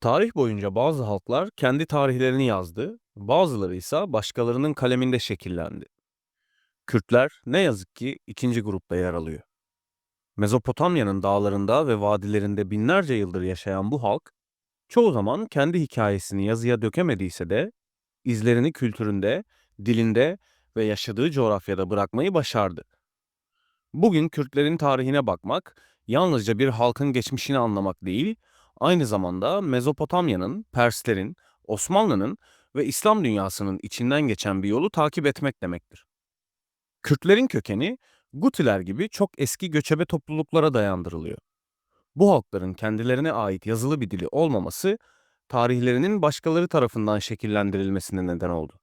Tarih boyunca bazı halklar kendi tarihlerini yazdı, bazıları ise başkalarının kaleminde şekillendi. Kürtler ne yazık ki ikinci grupta yer alıyor. Mezopotamya'nın dağlarında ve vadilerinde binlerce yıldır yaşayan bu halk, çoğu zaman kendi hikayesini yazıya dökemediyse de, izlerini kültüründe, dilinde ve yaşadığı coğrafyada bırakmayı başardı. Bugün Kürtlerin tarihine bakmak, yalnızca bir halkın geçmişini anlamak değil, aynı zamanda Mezopotamya'nın, Perslerin, Osmanlı'nın ve İslam dünyasının içinden geçen bir yolu takip etmek demektir. Kürtlerin kökeni, Gutiler gibi çok eski göçebe topluluklara dayandırılıyor. Bu halkların kendilerine ait yazılı bir dili olmaması, tarihlerinin başkaları tarafından şekillendirilmesine neden oldu.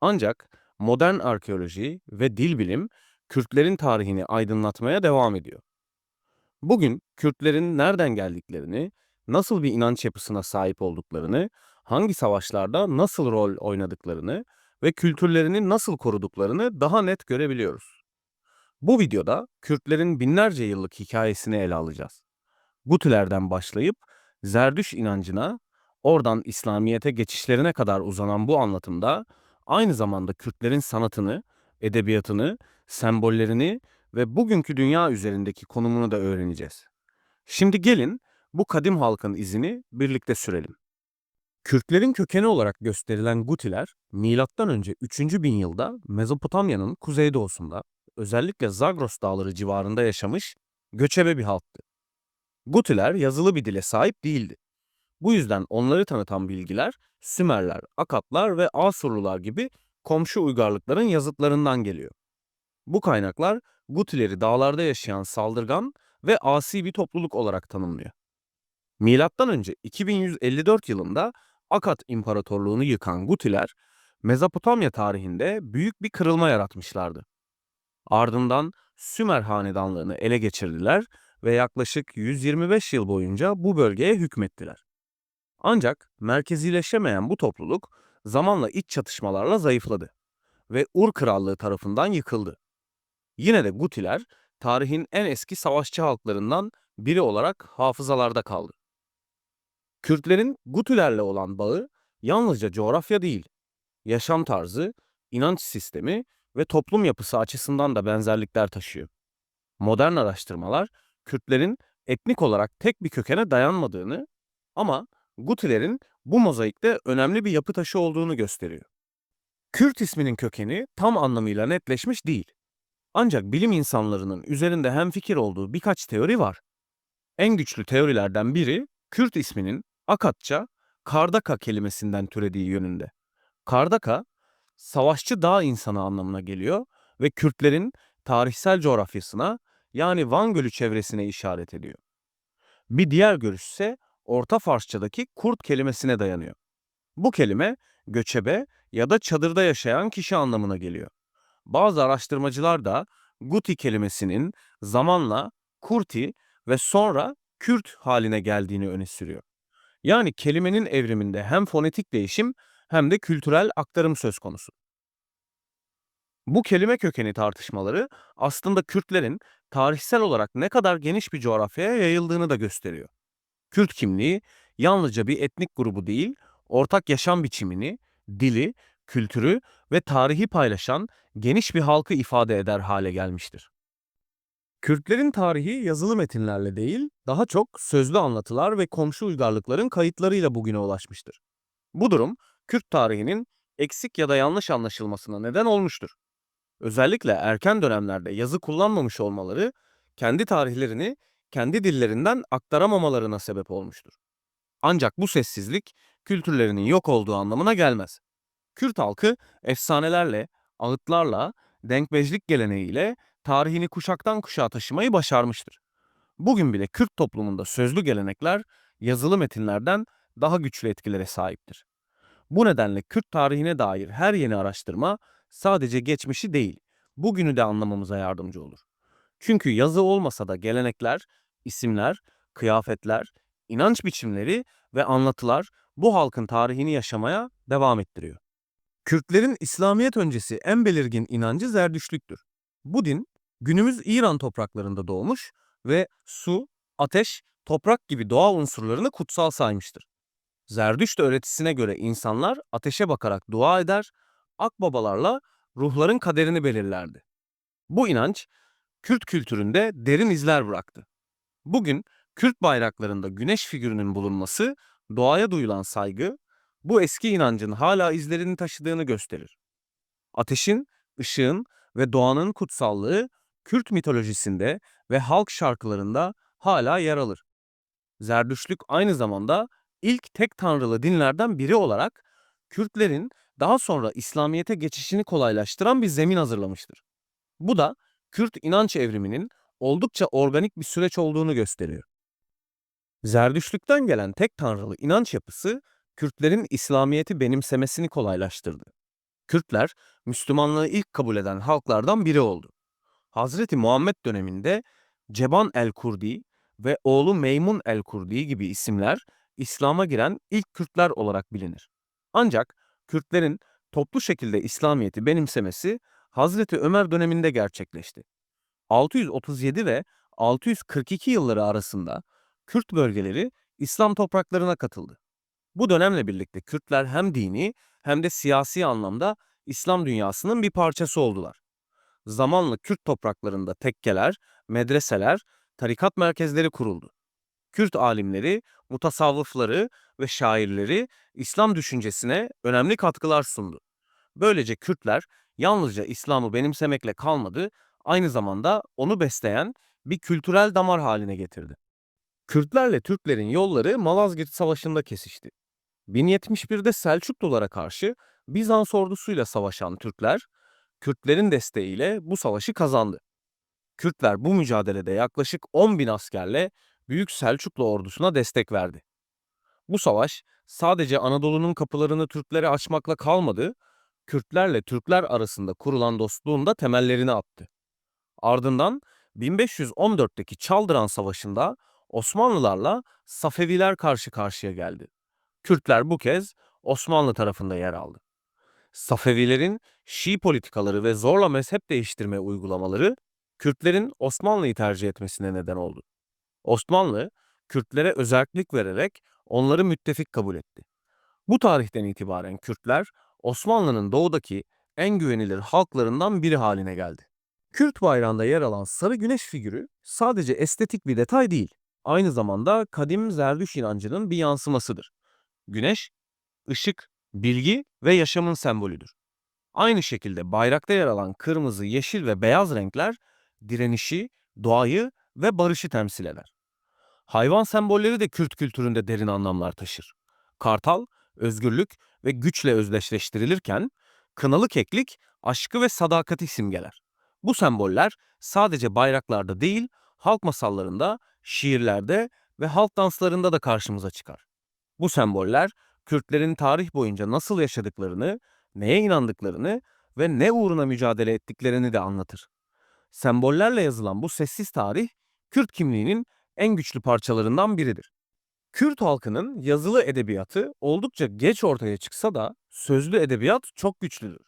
Ancak modern arkeoloji ve dil bilim, Kürtlerin tarihini aydınlatmaya devam ediyor. Bugün Kürtlerin nereden geldiklerini, nasıl bir inanç yapısına sahip olduklarını, hangi savaşlarda nasıl rol oynadıklarını ve kültürlerini nasıl koruduklarını daha net görebiliyoruz. Bu videoda Kürtlerin binlerce yıllık hikayesini ele alacağız. Gutilerden başlayıp Zerdüş inancına, oradan İslamiyet'e geçişlerine kadar uzanan bu anlatımda aynı zamanda Kürtlerin sanatını, edebiyatını, sembollerini ve bugünkü dünya üzerindeki konumunu da öğreneceğiz. Şimdi gelin bu kadim halkın izini birlikte sürelim. Kürtlerin kökeni olarak gösterilen Gutiler, M.Ö. 3. bin yılda Mezopotamya'nın kuzeydoğusunda, özellikle Zagros dağları civarında yaşamış göçebe bir halktı. Gutiler yazılı bir dile sahip değildi. Bu yüzden onları tanıtan bilgiler Sümerler, Akatlar ve Asurlular gibi komşu uygarlıkların yazıtlarından geliyor. Bu kaynaklar Gutileri dağlarda yaşayan saldırgan ve asi bir topluluk olarak tanımlıyor. Milattan önce 2154 yılında Akat İmparatorluğunu yıkan Gutiler, Mezopotamya tarihinde büyük bir kırılma yaratmışlardı. Ardından Sümer hanedanlığını ele geçirdiler ve yaklaşık 125 yıl boyunca bu bölgeye hükmettiler. Ancak merkezileşemeyen bu topluluk zamanla iç çatışmalarla zayıfladı ve Ur Krallığı tarafından yıkıldı. Yine de Gutiler tarihin en eski savaşçı halklarından biri olarak hafızalarda kaldı. Kürtlerin Gutilerle olan bağı yalnızca coğrafya değil, yaşam tarzı, inanç sistemi ve toplum yapısı açısından da benzerlikler taşıyor. Modern araştırmalar Kürtlerin etnik olarak tek bir kökene dayanmadığını ama Gutilerin bu mozaikte önemli bir yapı taşı olduğunu gösteriyor. Kürt isminin kökeni tam anlamıyla netleşmiş değil. Ancak bilim insanlarının üzerinde hemfikir olduğu birkaç teori var. En güçlü teorilerden biri Kürt isminin Akatça Kardaka kelimesinden türediği yönünde. Kardaka, savaşçı dağ insanı anlamına geliyor ve Kürtlerin tarihsel coğrafyasına yani Van Gölü çevresine işaret ediyor. Bir diğer görüş ise Orta Farsçadaki kurt kelimesine dayanıyor. Bu kelime göçebe ya da çadırda yaşayan kişi anlamına geliyor. Bazı araştırmacılar da Guti kelimesinin zamanla Kurti ve sonra Kürt haline geldiğini öne sürüyor. Yani kelimenin evriminde hem fonetik değişim hem de kültürel aktarım söz konusu. Bu kelime kökeni tartışmaları aslında Kürtlerin tarihsel olarak ne kadar geniş bir coğrafyaya yayıldığını da gösteriyor. Kürt kimliği yalnızca bir etnik grubu değil, ortak yaşam biçimini, dili, kültürü ve tarihi paylaşan geniş bir halkı ifade eder hale gelmiştir. Kürtlerin tarihi yazılı metinlerle değil, daha çok sözlü anlatılar ve komşu uygarlıkların kayıtlarıyla bugüne ulaşmıştır. Bu durum, Kürt tarihinin eksik ya da yanlış anlaşılmasına neden olmuştur. Özellikle erken dönemlerde yazı kullanmamış olmaları, kendi tarihlerini kendi dillerinden aktaramamalarına sebep olmuştur. Ancak bu sessizlik, kültürlerinin yok olduğu anlamına gelmez. Kürt halkı efsanelerle, ağıtlarla, denkbejlik geleneğiyle tarihini kuşaktan kuşağa taşımayı başarmıştır. Bugün bile Kürt toplumunda sözlü gelenekler yazılı metinlerden daha güçlü etkilere sahiptir. Bu nedenle Kürt tarihine dair her yeni araştırma sadece geçmişi değil, bugünü de anlamamıza yardımcı olur. Çünkü yazı olmasa da gelenekler, isimler, kıyafetler, inanç biçimleri ve anlatılar bu halkın tarihini yaşamaya devam ettiriyor. Kürtlerin İslamiyet öncesi en belirgin inancı Zerdüştlüktür. Bu din günümüz İran topraklarında doğmuş ve su, ateş, toprak gibi doğa unsurlarını kutsal saymıştır. Zerdüşt öğretisine göre insanlar ateşe bakarak dua eder, akbabalarla ruhların kaderini belirlerdi. Bu inanç, Kürt kültüründe derin izler bıraktı. Bugün Kürt bayraklarında güneş figürünün bulunması, doğaya duyulan saygı, bu eski inancın hala izlerini taşıdığını gösterir. Ateşin, ışığın ve doğanın kutsallığı Kürt mitolojisinde ve halk şarkılarında hala yer alır. Zerdüştlük aynı zamanda ilk tek tanrılı dinlerden biri olarak Kürtlerin daha sonra İslamiyet'e geçişini kolaylaştıran bir zemin hazırlamıştır. Bu da Kürt inanç evriminin oldukça organik bir süreç olduğunu gösteriyor. Zerdüştlükten gelen tek tanrılı inanç yapısı Kürtlerin İslamiyet'i benimsemesini kolaylaştırdı. Kürtler Müslümanlığı ilk kabul eden halklardan biri oldu. Hazreti Muhammed döneminde Ceban el-Kurdi ve oğlu Meymun el-Kurdi gibi isimler İslam'a giren ilk Kürtler olarak bilinir. Ancak Kürtlerin toplu şekilde İslamiyet'i benimsemesi Hazreti Ömer döneminde gerçekleşti. 637 ve 642 yılları arasında Kürt bölgeleri İslam topraklarına katıldı. Bu dönemle birlikte Kürtler hem dini hem de siyasi anlamda İslam dünyasının bir parçası oldular. Zamanla Kürt topraklarında tekkeler, medreseler, tarikat merkezleri kuruldu. Kürt alimleri, mutasavvıfları ve şairleri İslam düşüncesine önemli katkılar sundu. Böylece Kürtler yalnızca İslam'ı benimsemekle kalmadı, aynı zamanda onu besleyen bir kültürel damar haline getirdi. Kürtlerle Türklerin yolları Malazgirt Savaşı'nda kesişti. 1071'de Selçuklulara karşı Bizans ordusuyla savaşan Türkler, Kürtlerin desteğiyle bu savaşı kazandı. Kürtler bu mücadelede yaklaşık 10 bin askerle Büyük Selçuklu ordusuna destek verdi. Bu savaş sadece Anadolu'nun kapılarını Türklere açmakla kalmadı, Kürtlerle Türkler arasında kurulan dostluğun da temellerini attı. Ardından 1514'teki Çaldıran Savaşı'nda Osmanlılarla Safeviler karşı karşıya geldi. Kürtler bu kez Osmanlı tarafında yer aldı. Safevilerin Şii politikaları ve zorla mezhep değiştirme uygulamaları Kürtlerin Osmanlı'yı tercih etmesine neden oldu. Osmanlı, Kürtlere özellik vererek onları müttefik kabul etti. Bu tarihten itibaren Kürtler Osmanlı'nın doğudaki en güvenilir halklarından biri haline geldi. Kürt bayrağında yer alan sarı güneş figürü sadece estetik bir detay değil, aynı zamanda kadim Zerdüş inancının bir yansımasıdır. Güneş, ışık, bilgi ve yaşamın sembolüdür. Aynı şekilde bayrakta yer alan kırmızı, yeşil ve beyaz renkler direnişi, doğayı ve barışı temsil eder. Hayvan sembolleri de Kürt kültüründe derin anlamlar taşır. Kartal, özgürlük ve güçle özdeşleştirilirken, kınalı keklik, aşkı ve sadakati simgeler. Bu semboller sadece bayraklarda değil, halk masallarında, şiirlerde ve halk danslarında da karşımıza çıkar. Bu semboller, Kürtlerin tarih boyunca nasıl yaşadıklarını, neye inandıklarını ve ne uğruna mücadele ettiklerini de anlatır. Sembollerle yazılan bu sessiz tarih, Kürt kimliğinin en güçlü parçalarından biridir. Kürt halkının yazılı edebiyatı oldukça geç ortaya çıksa da sözlü edebiyat çok güçlüdür.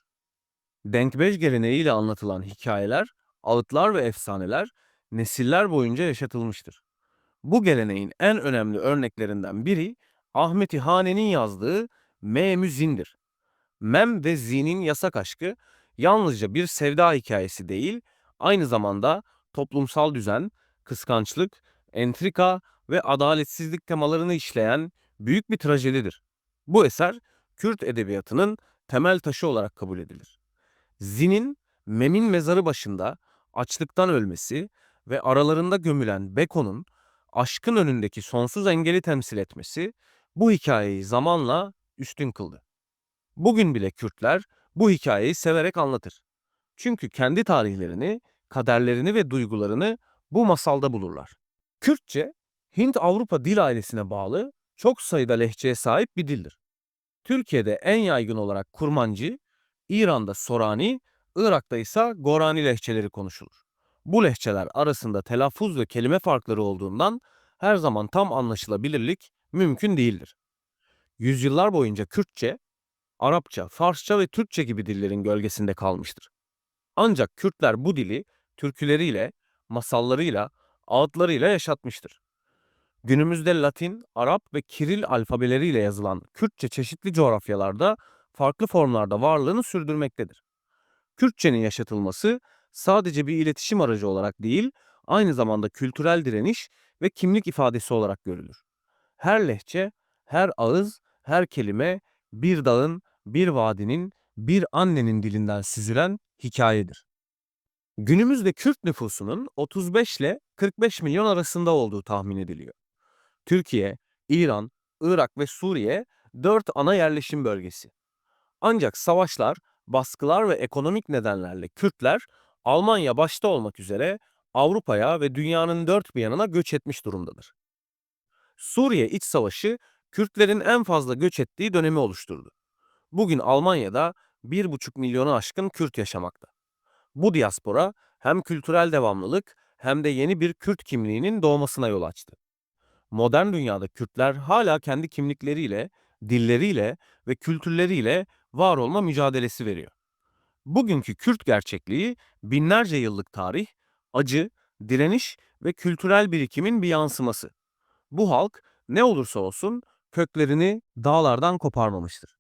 Denkbej geleneğiyle anlatılan hikayeler, ağıtlar ve efsaneler nesiller boyunca yaşatılmıştır. Bu geleneğin en önemli örneklerinden biri Ahmet Hane'nin yazdığı Memüzin'dir. Mem ve Zin'in yasak aşkı yalnızca bir sevda hikayesi değil, aynı zamanda toplumsal düzen, kıskançlık, entrika ve adaletsizlik temalarını işleyen büyük bir trajedidir. Bu eser Kürt edebiyatının temel taşı olarak kabul edilir. Zin'in Mem'in mezarı başında açlıktan ölmesi ve aralarında gömülen Beko'nun aşkın önündeki sonsuz engeli temsil etmesi bu hikayeyi zamanla üstün kıldı. Bugün bile Kürtler bu hikayeyi severek anlatır. Çünkü kendi tarihlerini, kaderlerini ve duygularını bu masalda bulurlar. Kürtçe, Hint-Avrupa dil ailesine bağlı çok sayıda lehçeye sahip bir dildir. Türkiye'de en yaygın olarak Kurmancı, İran'da Sorani, Irak'ta ise Gorani lehçeleri konuşulur. Bu lehçeler arasında telaffuz ve kelime farkları olduğundan her zaman tam anlaşılabilirlik mümkün değildir. Yüzyıllar boyunca Kürtçe, Arapça, Farsça ve Türkçe gibi dillerin gölgesinde kalmıştır. Ancak Kürtler bu dili türküleriyle, masallarıyla, ağıtlarıyla yaşatmıştır. Günümüzde Latin, Arap ve Kiril alfabeleriyle yazılan Kürtçe çeşitli coğrafyalarda farklı formlarda varlığını sürdürmektedir. Kürtçenin yaşatılması sadece bir iletişim aracı olarak değil, aynı zamanda kültürel direniş ve kimlik ifadesi olarak görülür. Her lehçe, her ağız, her kelime bir dağın, bir vadinin, bir annenin dilinden süzülen hikayedir. Günümüzde Kürt nüfusunun 35 ile 45 milyon arasında olduğu tahmin ediliyor. Türkiye, İran, Irak ve Suriye dört ana yerleşim bölgesi. Ancak savaşlar, baskılar ve ekonomik nedenlerle Kürtler Almanya başta olmak üzere Avrupa'ya ve dünyanın dört bir yanına göç etmiş durumdadır. Suriye İç Savaşı Kürtlerin en fazla göç ettiği dönemi oluşturdu. Bugün Almanya'da 1,5 milyonu aşkın Kürt yaşamakta. Bu diaspora hem kültürel devamlılık hem de yeni bir Kürt kimliğinin doğmasına yol açtı. Modern dünyada Kürtler hala kendi kimlikleriyle, dilleriyle ve kültürleriyle var olma mücadelesi veriyor. Bugünkü Kürt gerçekliği binlerce yıllık tarih, acı, direniş ve kültürel birikimin bir yansıması. Bu halk ne olursa olsun köklerini dağlardan koparmamıştır.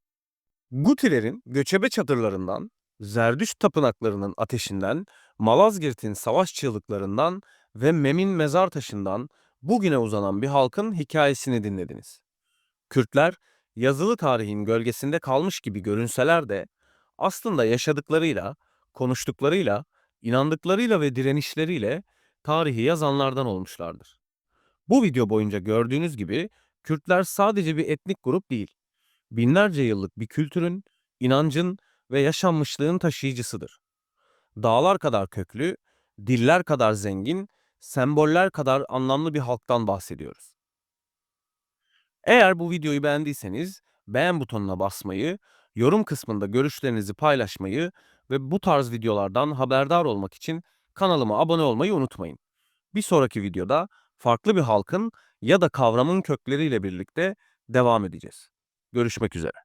Gutilerin göçebe çadırlarından, Zerdüşt tapınaklarının ateşinden, Malazgirt'in savaş çığlıklarından ve Mem'in mezar taşından bugüne uzanan bir halkın hikayesini dinlediniz. Kürtler, yazılı tarihin gölgesinde kalmış gibi görünseler de aslında yaşadıklarıyla, konuştuklarıyla, inandıklarıyla ve direnişleriyle tarihi yazanlardan olmuşlardır. Bu video boyunca gördüğünüz gibi Kürtler sadece bir etnik grup değil, binlerce yıllık bir kültürün, inancın ve yaşanmışlığın taşıyıcısıdır. Dağlar kadar köklü, diller kadar zengin, semboller kadar anlamlı bir halktan bahsediyoruz. Eğer bu videoyu beğendiyseniz beğen butonuna basmayı, yorum kısmında görüşlerinizi paylaşmayı ve bu tarz videolardan haberdar olmak için kanalıma abone olmayı unutmayın. Bir sonraki videoda farklı bir halkın ya da kavramın kökleriyle birlikte devam edeceğiz. Görüşmek üzere.